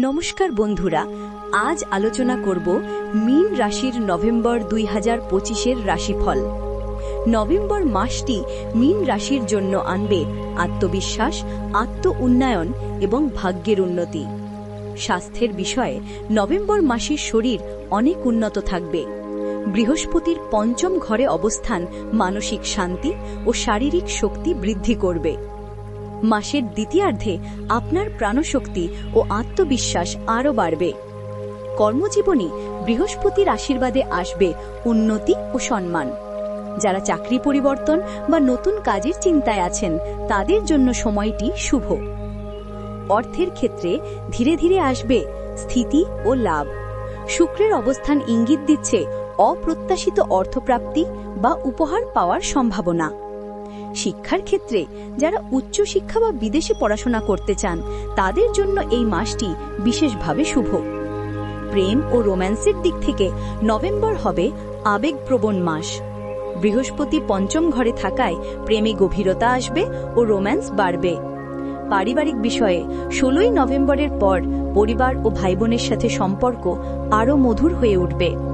নমস্কার বন্ধুরা, আজ আলোচনা করব মীন রাশির নভেম্বর দুই হাজার পঁচিশের রাশিফল। নভেম্বর মাসটি মীন রাশির জন্য আনবে আত্মবিশ্বাস আত্ম উন্নয়ন এবং ভাগ্যের উন্নতি। স্বাস্থ্যের বিষয়ে নভেম্বর মাসের শরীর অনেক উন্নত থাকবে। বৃহস্পতির পঞ্চম ঘরে অবস্থান মানসিক শান্তি ও শারীরিক শক্তি বৃদ্ধি করবে। মাসের দ্বিতীয়ার্ধে আপনার প্রাণশক্তি ও আত্মবিশ্বাস আরও বাড়বে। কর্মজীবনে বৃহস্পতির আশীর্বাদে আসবে উন্নতি ও সম্মান। যারা চাকরি পরিবর্তন বা নতুন কাজের চিন্তায় আছেন, তাদের জন্য সময়টি শুভ। অর্থের ক্ষেত্রে ধীরে ধীরে আসবে স্থিতি ও লাভ। শুক্রের অবস্থান ইঙ্গিত দিচ্ছে অপ্রত্যাশিত অর্থপ্রাপ্তি বা উপহার পাওয়ার সম্ভাবনা। শিক্ষার ক্ষেত্রে যারা উচ্চশিক্ষা বা বিদেশে পড়াশোনা করতে চান, তাদের জন্য এই মাসটি বিশেষভাবে শুভ। প্রেম ও রোম্যান্সের দিক থেকে নভেম্বর হবে আবেগপ্রবণ মাস। বৃহস্পতি পঞ্চম ঘরে থাকায় প্রেমে গভীরতা আসবে ও রোম্যান্স বাড়বে। পারিবারিক বিষয়ে ষোলোই নভেম্বরের পর পরিবার ও ভাই বোনের সাথে সম্পর্ক আরও মধুর হয়ে উঠবে।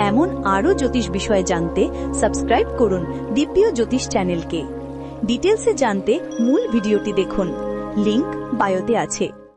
এমন আরও জ্যোতিষ বিষয়ে জানতে সাবস্ক্রাইব করুন দিব্য জ্যোতিষ চ্যানেলকে। ডিটেলসে জানতে মূল ভিডিওটি দেখুন। লিংক বায়োতে আছে।